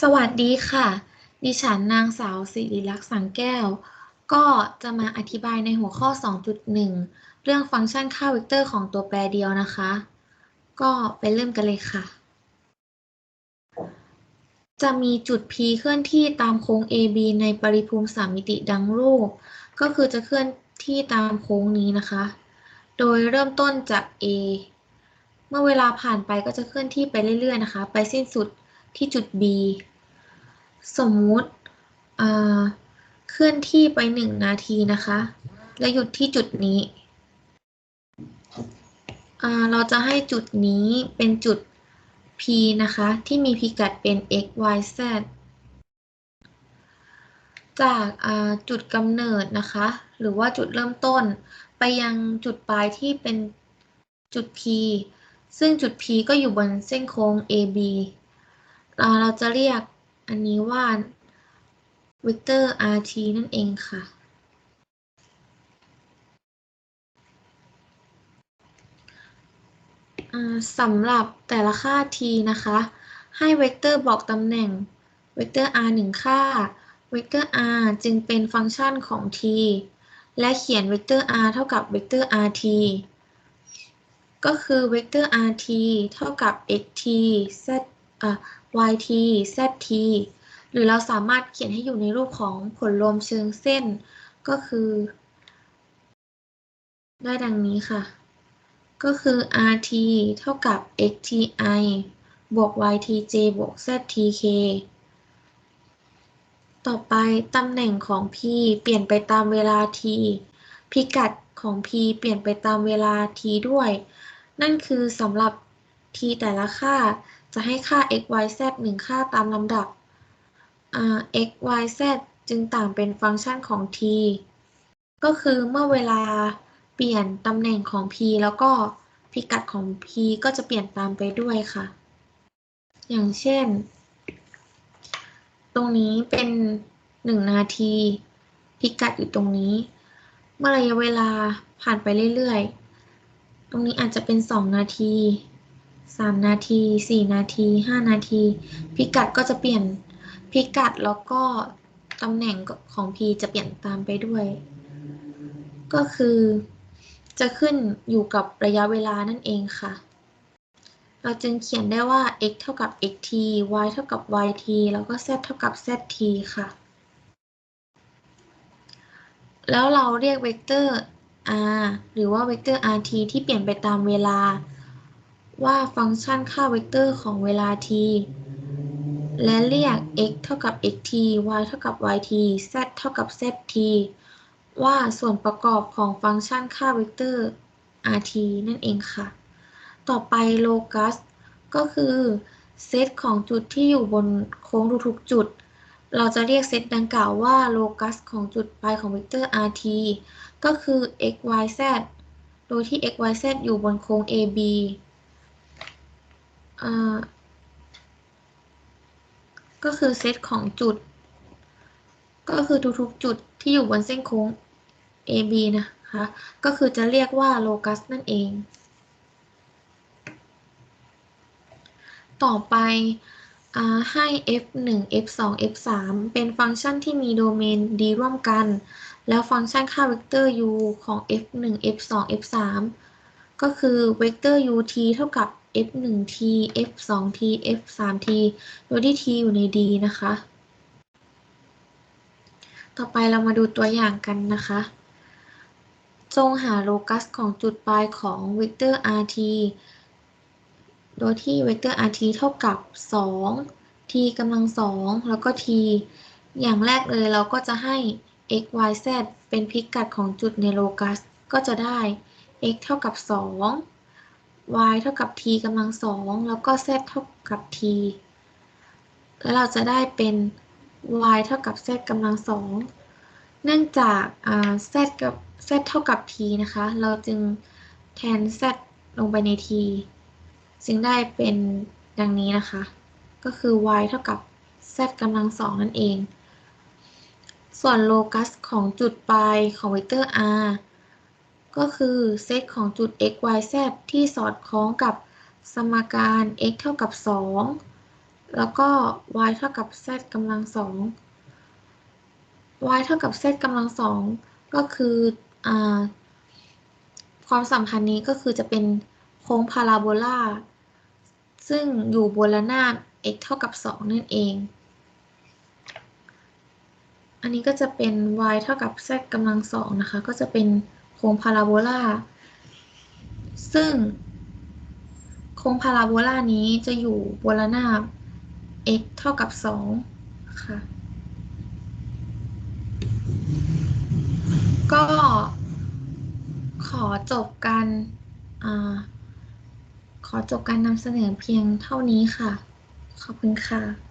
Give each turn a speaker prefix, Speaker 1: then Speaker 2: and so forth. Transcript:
Speaker 1: สวัสดีค่ะ ดิฉันนางสาวสิริลักษณ์สังแก้ว ก็จะมาอธิบายในหัวข้อ 2.1 เรื่องฟังก์ชันค่าเวกเตอร์ของตัวแปรเดียวนะคะ ก็ไปเริ่มกันเลยค่ะ จะมีจุด P เคลื่อนที่ตามโค้ง AB ในปริภูมิสามมิติดังรูป ก็คือจะเคลื่อนที่ตามโค้งนี้นะคะ โดยเริ่มต้นจาก A เมื่อเวลาผ่านไปก็จะเคลื่อนที่ไปเรื่อยๆนะคะ ไปสิ้นสุด ที่จุด B สมมุติเคลื่อนที่ไป 1 นาทีนะคะ และหยุดที่จุดนี้ เราจะให้จุดนี้เป็นจุด P นะคะ ที่มีพิกัดเป็น x y z จากจุดกำเนิดนะคะ หรือว่าจุดเริ่มต้น ไปยังจุดปลายที่เป็นจุด P ซึ่งจุด P ก็อยู่บนเส้นโค้ง AB เราเราจะเรียกอันนี้ว่าเวกเตอร์ rt นั่นเองค่ะ สำหรับแต่ละค่า t นะคะ ให้เวกเตอร์บอกตำแหน่งเวกเตอร์ r 1 ค่า เวกเตอร์ r จึงเป็นฟังก์ชันของ t และเขียนเวกเตอร์ r เท่ากับเวกเตอร์ rt ก็คือเวกเตอร์ rt เท่ากับ xt z yt zt หรือเราสามารถเขียนให้อยู่ในรูปของผลรวมเชิงเส้น ก็คือ ได้ดังนี้ค่ะ ก็คือ rt เท่ากับ xti บวก ytj บวก ztk ต่อไปตำแหน่งของ p เปลี่ยนไปตามเวลา t พิกัดของ p เปลี่ยนไปตามเวลา t ด้วย นั่นคือสำหรับ t แต่ละค่า จะให้ค่า x y z 1 ค่าตามลำดับ x y z จึงต่างเป็นฟังก์ชันของ t ก็คือเมื่อเวลาเปลี่ยนตำแหน่งของ p แล้วก็พิกัดของ p ก็จะเปลี่ยนตามไปด้วยค่ะ อย่างเช่น ตรงนี้เป็น 1 นาที พิกัดอยู่ตรงนี้ เมื่อระยะเวลาผ่านไปเรื่อยๆ ตรงนี้อาจจะเป็น 2 นาที 3 นาที 4 นาที 5 นาที พิกัดก็จะเปลี่ยนพิกัดแล้วก็ตำแหน่งของ p จะเปลี่ยนตามไปด้วย ก็คือจะขึ้นอยู่กับระยะเวลานั่นเองค่ะ เราจึงเขียนได้ว่า x เท่ากับ xt y เท่ากับ yt แล้วก็ z เท่ากับ zt ค่ะ แล้วเราเรียกเวกเตอร์ r หรือว่าเวกเตอร์ rt ที่เปลี่ยนไปตามเวลา ว่าฟังก์ชันค่าเวกเตอร์ของเวลา t และเรียก x เท่ากับ xt y เท่ากับ yt z เท่ากับ zt ว่าส่วนประกอบของฟังก์ชันค่าเวกเตอร์ rt นั่นเองค่ะ ต่อไปโลกัสก็คือเซตของจุดที่อยู่บนโค้งทุกๆจุด เราจะเรียกเซตดังกล่าวว่าโลกัสของจุดปลายของเวกเตอร์ rt ก็คือ x y z โดยที่ x y z อยู่บนโค้ง ab ก็คือเซตของจุด ก็คือทุกๆจุดที่อยู่บนเส้นโค้ง AB นะคะ ก็คือจะเรียกว่าโลกัสนั่นเอง ต่อไปให้ f1 f2 f3 เป็นฟังก์ชันที่มีโดเมน d ร่วมกัน แล้วฟังก์ชันค่าเวกเตอร์ u ของ f1 f2 f3 ก็คือเวกเตอร์ ut เท่ากับ f1t f2t f3t โดยที่ t อยู่ใน d นะคะ ต่อไปเรามาดูตัวอย่างกันนะคะ จงหาโลกัสของจุดปลายของเวกเตอร์ rt โดยที่เวกเตอร์ rt เท่ากับ 2 t กำลัง 2 แล้วก็ t อย่างแรกเลยเราก็จะให้ x y z เป็นพิกัดของจุดในโลกัส ก็จะได้ x เท่ากับ 2 y เท่ากับ t กำลังสองแล้วก็ z เท่ากับ t แล้วเราจะได้เป็น y เท่ากับ z กำลังสองเนื่องจาก z กับ z เท่ากับ t นะคะ เราจึงแทน z ลงไปใน t จึงได้เป็นดังนี้นะคะ ก็คือ y เท่ากับ z กำลังสองนั่นเอง ส่วนโลกัสของจุดปลายของเวกเตอร์ r ก็คือเซตของจุด x y z ที่สอดคล้องกับสมการ x เท่ากับ 2 แล้วก็ y เท่ากับ z กำลังสอง y เท่ากับ z กำลังสองก็คืออความสัมพันธ์นี้ก็คือจะเป็นโค้งพาราโบลาซึ่งอยู่บนระนาบ x เท่ากับ 2 นั่นเอง อันนี้ก็จะเป็น y เท่ากับ z กำลังสองนะคะ ก็จะเป็น โค้งพาราโบลาซึ่ง โค้งพาราโบลานี้จะอยู่บนระนาบ x เท่ากับ 2 ค่ะ ก็ขอจบการอขอจบการนำเสนอเพียงเท่านี้ค่ะ ขอบคุณค่ะ